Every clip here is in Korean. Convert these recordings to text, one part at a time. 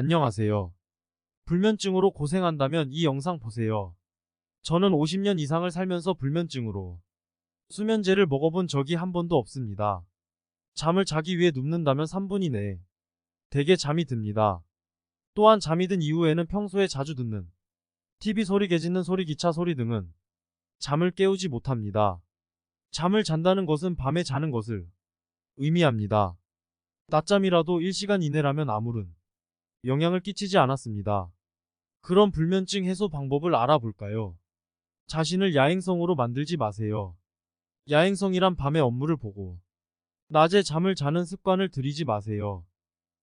안녕하세요. 불면증으로 고생한다면 이 영상 보세요. 저는 50년 이상을 살면서 불면증으로 수면제를 먹어본 적이 한 번도 없습니다. 잠을 자기 위해 눕는다면 3분 이내에 대개 잠이 듭니다. 또한 잠이 든 이후에는 평소에 자주 듣는 TV 소리, 개짖는 소리, 기차 소리 등은 잠을 깨우지 못합니다. 잠을 잔다는 것은 밤에 자는 것을 의미합니다. 낮잠이라도 1시간 이내라면 아무런 영향을 끼치지 않았습니다. 그럼 불면증 해소 방법을 알아볼까요? 자신을 야행성으로 만들지 마세요. 야행성이란 밤에 업무를 보고 낮에 잠을 자는 습관을 들이지 마세요.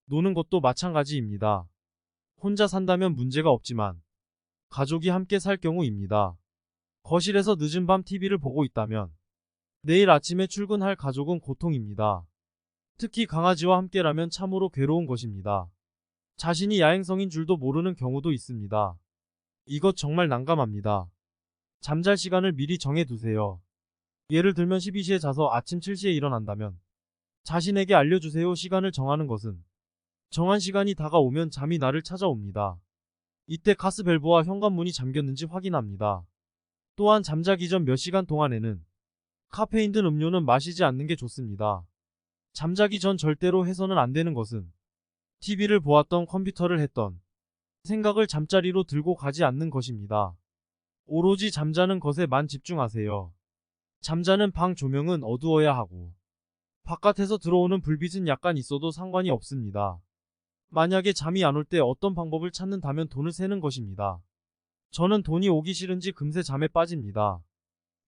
노는 것도 마찬가지입니다. 혼자 산다면 문제가 없지만 가족이 함께 살 경우입니다. 거실에서 늦은 밤 TV를 보고 있다면 내일 아침에 출근할 가족은 고통입니다. 특히 강아지와 함께라면 참으로 괴로운 것입니다. 자신이 야행성인 줄도 모르는 경우도 있습니다. 이것 정말 난감합니다. 잠잘 시간을 미리 정해두세요. 예를 들면 12시에 자서 아침 7시에 일어난다면 자신에게 알려주세요. 시간을 정하는 것은 정한 시간이 다가오면 잠이 나를 찾아옵니다. 이때 가스밸브와 현관문이 잠겼는지 확인합니다. 또한 잠자기 전 몇 시간 동안에는 카페인 든 음료는 마시지 않는 게 좋습니다. 잠자기 전 절대로 해서는 안 되는 것은 TV를 보았던 컴퓨터를 했던 생각을 잠자리로 들고 가지 않는 것입니다. 오로지 잠자는 것에만 집중하세요. 잠자는 방 조명은 어두워야 하고 바깥에서 들어오는 불빛은 약간 있어도 상관이 없습니다. 만약에 잠이 안 올 때 어떤 방법을 찾는다면 돈을 세는 것입니다. 저는 돈이 오기 싫은지 금세 잠에 빠집니다.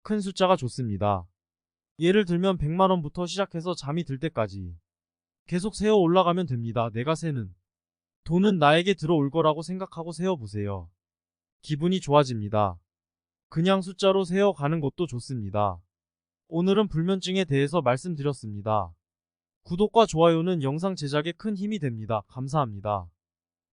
큰 숫자가 좋습니다. 예를 들면 100만원부터 시작해서 잠이 들 때까지 계속 세어 올라가면 됩니다. 내가 세는 돈은 나에게 들어올 거라고 생각하고 세어보세요. 기분이 좋아집니다. 그냥 숫자로 세어 가는 것도 좋습니다. 오늘은 불면증에 대해서 말씀드렸습니다. 구독과 좋아요는 영상 제작에 큰 힘이 됩니다. 감사합니다.